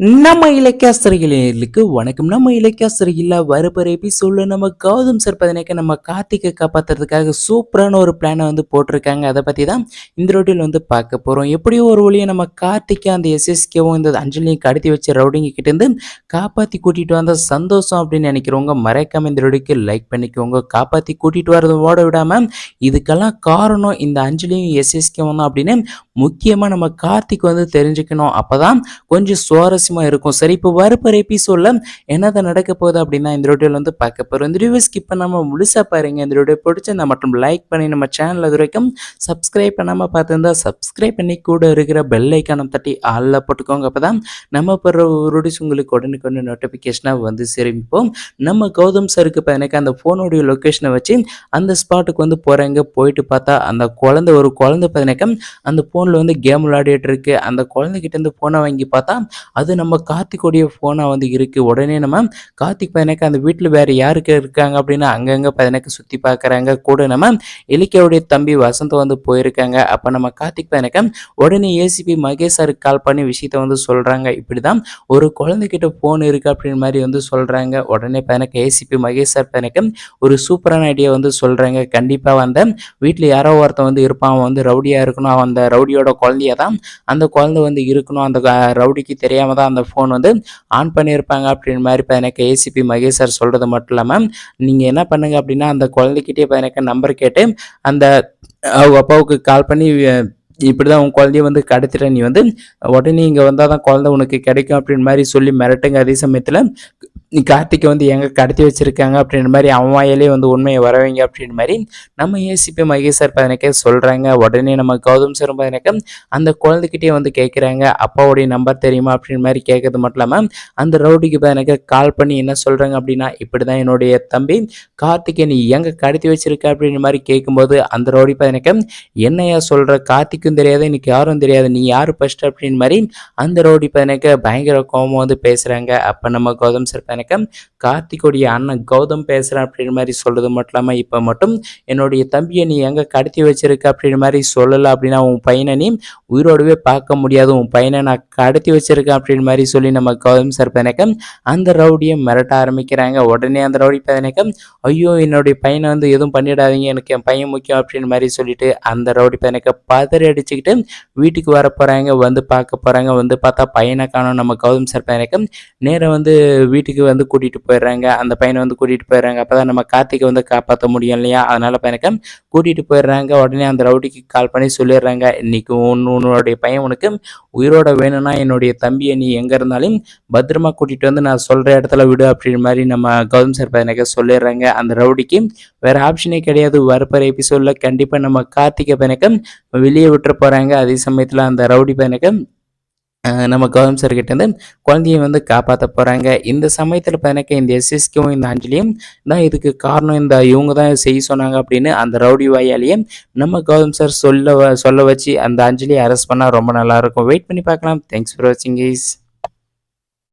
நம்ம இலக்கியாசிரியர்களுக்கு வணக்கம். நம்ம இலக்கியாசிரியில் வரப்போற எபிசோட்ல நம்ம கௌதம் சார் பதினேக்க நம்ம கார்த்திகை காப்பாத்துறதுக்காக சூப்பரான ஒரு பிளானை வந்து போட்டிருக்காங்க. அதை பத்தி தான் இந்த ரோட்டில் வந்து பார்க்க போறோம். எப்படியோ ஒரு வழியை நம்ம கார்த்திகை அந்த எஸ்எஸ்கேவும் இந்த அஞ்சலியும் கடத்தி வச்ச ரவுடிங்க கிட்டேருந்து இருந்து காப்பாத்தி கூட்டிட்டு வந்த சந்தோஷம் அப்படின்னு நினைக்கிறவங்க மறைக்காம இந்த ரோடிக்கு லைக் பண்ணிக்கோங்க. காப்பாற்றி கூட்டிட்டு வரது ஓட விடாம இதுக்கெல்லாம் காரணம் இந்த அஞ்சலியும் எஸ்எஸ்கேவும் தான் அப்படின்னு முக்கியமா நம்ம கார்த்திக் வந்து தெரிஞ்சுக்கணும். அப்பதான் கொஞ்சம் சுவாரஸ்யமா இருக்கும். சரி இப்போ வரப்போற எபிசோடில் என்னதான் நடக்க போகுது அப்படின்னா இந்த வீடியோவில் வந்து பார்க்க போகிறோம் இந்த வீடியோ ஸ்கிப் பண்ணாமல் முழுசா பாருங்க. இந்த வீடியோ பிடிச்சிருந்தா மட்டும் லைக் பண்ணி நம்ம சேனல் அது வரைக்கும் சப்ஸ்கிரைப் பண்ணாமல் பார்த்துருந்தா சப்ஸ்கிரைப் பண்ணி கூட இருக்கிற பெல் ஐக்கானம் தட்டி ஆளில் போட்டுக்கோங்க. அப்பதான் நம்ம போடுற ரூடிஸ் உங்களுக்கு உடனுக்குடனே நோட்டிஃபிகேஷனாக வந்து சிரமிப்போம் நம்ம கௌதம் சருக்கு இப்போ எனக்கு அந்த ஃபோனுடைய லொக்கேஷனை வச்சு அந்த ஸ்பாட்டுக்கு வந்து போகிறாங்க போயிட்டு பார்த்தா அந்த குழந்தை ஒரு குழந்தை பதினக்கம் அந்த ஃபோனில் வந்து கேம் விளையாடிட்டு இருக்கு. அந்த குழந்தைகிட்ட இருந்து ஃபோனை வாங்கி பார்த்தா அது நம்ம கார்த்திகோடைய ஃபோனாக வந்து இருக்கு. உடனே நம்ம கார்த்திக் பதினக்கு அந்த வீட்டில் வேற யாருக்கு இருக்காங்க அப்படின்னா அங்கங்கே பதினக்கு சுற்றி பார்க்குறாங்க கூட நம்ம இலக்கியாவுடைய தம்பி வசந்த் வந்து போயிருக்காங்க. அப்போ நம்ம கார்த்திக் பதினக்க உடனே ஏசிபி மகேஷ் சாருக்கு கால் பண்ணி விஷயத்த வந்து சொல்கிறாங்க இப்படி தான் ஒரு குழந்தைகிட்ட ஃபோன் இருக்கு அப்படின்னு மாதிரி வந்து சொல்கிறாங்க உடனே பதினக்கு ஏசிபி மகேஷ் சார் பதினக்கு ஒரு சூப்பரான ஐடியா வந்து சொல்கிறாங்க கண்டிப்பாக வந்த வீட்டில் யாரோ ஒருத்தன் வந்து இருப்பான். அவன் வந்து ரவுடியாக இருக்கணும். அவன் அந்த ரவுடியோட குழந்தைய தான் அந்த குழந்தை வந்து இருக்கணும். அந்த ரவுடிக்கு தெரியாம தான் அந்த ஃபோன் வந்து ஆன் பண்ணியிருப்பாங்க அப்படின்ற மாதிரி இப்போ ஏசிபி மகேஷ் சார் சொல்கிறது மட்டும் இல்லாமல் நீங்கள் என்ன பண்ணுங்க அப்படின்னா அந்த குழந்தைக்கிட்டே இப்போ நம்பர் கேட்டு அந்த அவங்க அப்பாவுக்கு கால் பண்ணி இப்படி தான் உன் குழந்தைய வந்து கடத்திட்ட நீ வந்து உடனே இங்கே வந்தால் தான் குழந்தை உனக்கு கிடைக்கும் அப்படின்னு மாதிரி சொல்லி மிரட்டுங்க. அதே சமயத்தில் கார்த்திகை வந்து எங்கே கடத்தி வச்சுருக்காங்க அப்படின்ற மாதிரி அவன் வாயிலே வந்து உண்மையை வரவைங்க அப்படின்ற மாதிரி நம்ம ஏசிபி மகேஷ் சார் பதினக்கே சொல்கிறாங்க உடனே நம்ம கௌதம் சார் பதினக்க அந்த குழந்தைகிட்டே வந்து கேட்குறாங்க அப்பாவுடைய நம்பர் தெரியுமா அப்படின்ற மாதிரி கேட்கறது மட்டும் இல்லாமல் அந்த ரவுடிக்கு பதினக்க கால் பண்ணி என்ன சொல்கிறாங்க அப்படின்னா இப்படி தான் என்னுடைய தம்பி கார்த்திகை நீ எங்கே கடத்தி வச்சிருக்க? அப்படின்ற மாதிரி கேட்கும்போது அந்த ரவுடி பதினக்க என்னையா சொல்கிற கார்த்திக்கும் தெரியாது எனக்கு யாரும் தெரியாது. நீ யார் ஃபஸ்ட் அப்படின்னு மாதிரி அந்த ரவுடி பதினக்க பயங்கர கோபம் வந்து பேசுகிறாங்க அப்போ நம்ம கௌதம் சார் பதினக்க கார்த்திகோடைய அண்ணன் கௌதம் பேசுகிறேன் அப்படின்ற மாதிரி சொல்கிறது மட்டும் இல்லாமல் இப்போ மட்டும் என்னுடைய தம்பியை நீ எங்கே கடத்தி வச்சிருக்க அப்படின்ற மாதிரி சொல்லலை அப்படின்னா உன் பையனை நீ உயிரோடவே பார்க்க முடியாது. உன் பையனை நான் கடத்தி வச்சிருக்கேன் அப்படின்ற மாதிரி சொல்லி நம்ம கௌதம் சார் பதினக்க அந்த ரவுடியை மிரட்ட ஆரம்பிக்கிறாங்க. உடனே அந்த ரவுடி பதினக்க ஐயோ என்னுடைய பையனை வந்து எதுவும் பண்ணிடாதீங்க. எனக்கு என் பையன் முக்கியம் அப்படின்ற மாதிரி சொல்லிட்டு அந்த ரவுடி பதினக்க பதறி அடிச்சுக்கிட்டு வீட்டுக்கு வர போகிறாங்க வந்து பார்க்க போகிறாங்க வந்து பார்த்தா பையனை காணும் நம்ம கௌதம் சார் பதினக்க நேரம் வந்து வீட்டுக்கு வந்து கூட்டிகிட்டு போயிடுறாங்க. அந்த பையனை வந்து கூட்டிகிட்டு போயிடுறாங்க. அப்போ தான் நம்ம கார்த்திகை வந்து காப்பாற்ற முடியும் இல்லையா? அதனால் பையனுக்கு கூட்டிகிட்டு போயிடுறாங்க. உடனே அந்த ரவுடிக்கு கால் பண்ணி சொல்லிடுறாங்க இன்னைக்கு உன் உன்னுடைய பையன் உனக்கு உயிரோட வேணும்னா என்னுடைய தம்பியை நீ எங்கே இருந்தாலும் பத்திரமா கூட்டிகிட்டு வந்து நான் சொல்கிற இடத்துல விடு அப்படின்ற மாதிரி நம்ம கௌதம் சார் பையனுக்கு சொல்லிடுறாங்க. அந்த ரவுடிக்கு வேறு ஆப்ஷனே கிடையாது. வரப்போகிற எபிசோடில் கண்டிப்பாக நம்ம கார்த்திகை பையனுக்கு வெளியே விட்டுற போகிறாங்க அதே சமயத்தில் அந்த ரவுடி பையனுக்கு நம்ம கௌதம் சார் இருந்து குழந்தையை வந்து காப்பாற்ற போகிறாங்க இந்த சமயத்தில் பார்த்தீங்கன்னா இந்த எஸ்எஸ்க்கும் இந்த அஞ்சலியும் தான் இதுக்கு காரணம். இந்த இவங்க தான் செய்ய சொன்னாங்க அப்படின்னு அந்த ரவுடி வாயாலேயே நம்ம கௌதம் சார் சொல்ல வ- சொல்ல வச்சு அந்த அஞ்சலியை அரெஸ்ட் பண்ணால் ரொம்ப நல்லாயிருக்கும் வெயிட் பண்ணி பார்க்கலாம். தேங்க்ஸ் ஃபார் வாட்சிங் கைஸ்